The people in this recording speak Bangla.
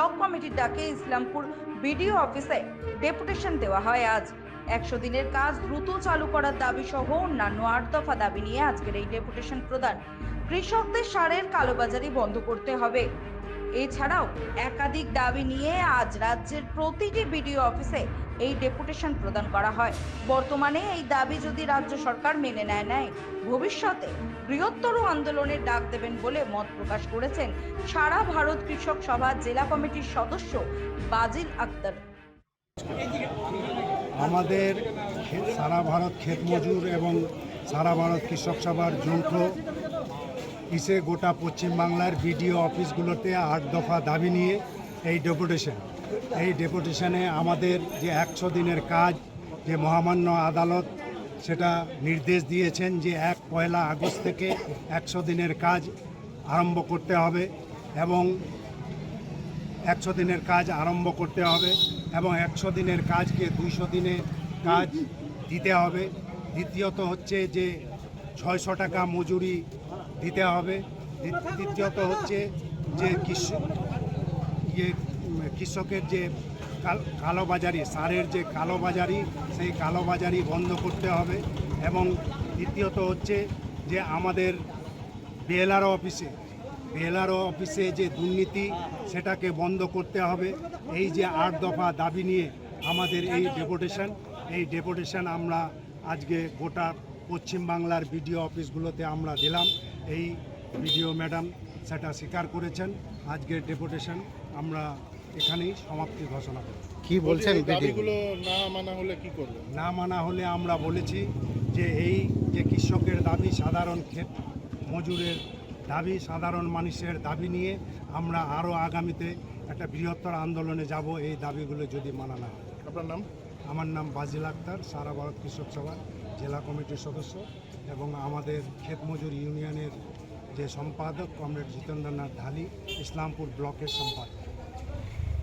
ব্লক কমিটির ডাকে ইসলামপুর বিডিও অফিসে ডেপুটেশন দেওয়া হয় আজ। একশো দিনের কাজ দ্রুত চালু করার দাবি সহ অন্যান্য আট দফা দাবি নিয়ে আজকের এই ডেপুটেশন প্রদান। কৃষকদের সারের কালোবাজারি বন্ধ করতে হবে। এছাড়াও একাধিক দাবি নিয়ে আজ রাজ্যের প্রতিটি বিডিও অফিসে এই ডেপুটেশন প্রদান করা হয়। বর্তমানে এই দাবি যদি রাজ্য সরকার মেনে নেয় নেয় ভবিষ্যতে বৃহত্তর আন্দোলনের ডাক দেবেন বলে মত প্রকাশ করেছেন সারা ভারত কৃষক সভা জেলা কমিটির সদস্য বাজিল আক্তার। আমাদের সারা ভারত ক্ষেত মজুর এবং সারা ভারত কৃষক সভার যৌথ ইসে গোটা পশ্চিমবাংলার বিডিও অফিসগুলোতে আট দফা দাবি নিয়ে এই ডেপুটেশন এই ডেপুটেশনে আমাদের যে একশো দিনের কাজ, যে মহামান্য আদালত সেটা নির্দেশ দিয়েছেন যে এক পয়লা আগস্ট থেকে একশো দিনের কাজ আরম্ভ করতে হবে এবং একশো দিনের কাজ আরম্ভ করতে হবে এবং একশো দিনের কাজকে দুইশো দিনে কাজ দিতে হবে। দ্বিতীয়ত হচ্ছে যে ছয়শো টাকা মজুরি দিতে হবে। দ্বিতীয়ত হচ্ছে যে কৃষক ইয়ে কৃষকের যে কাল- কালোবাজারি সারের যে কালোবাজারি সেই কালোবাজারি বন্ধ করতে হবে এবং দ্বিতীয়ত হচ্ছে যে আমাদের বিএলআরও অফিসে বিএলআরও অফিসে যে দুর্নীতি সেটাকে বন্ধ করতে হবে। এই যে আট দফা দাবি নিয়ে আমাদের এই ডেপুটেশন এই ডেপুটেশন আমরা আজকে গোটা পশ্চিমবাংলার বিডিও অফিসগুলোতে আমরা দিলাম। এই বিডিও ম্যাডাম সেটা স্বীকার করেছেন। আজকের ডেপুটেশন আমরা এখানেই সমাপ্তি ঘোষণা করি কি বলছেন দাবিগুলো না মানা হলে কি করবেন? না মানা হলে আমরা বলেছি যে এই যে কৃষকের দাবি সাধারণ ক্ষেত মজুরের দাবি সাধারণ মানুষের দাবি নিয়ে আমরা আরও আগামীতে একটা বৃহত্তর আন্দোলনে যাব। এই দাবিগুলো যদি মানা না হয়। আপনার নাম? আমার নাম বাজিল আক্তার সারা ভারত কৃষক সভা। জেলা কমিটির সদস্য এবং আমাদের ক্ষেত মজুর ইউনিয়নের যে সম্পাদক, কমরেড জিতেন্দ্রনাথ ঢালি, ইসলামপুর ব্লকের সম্পাদক।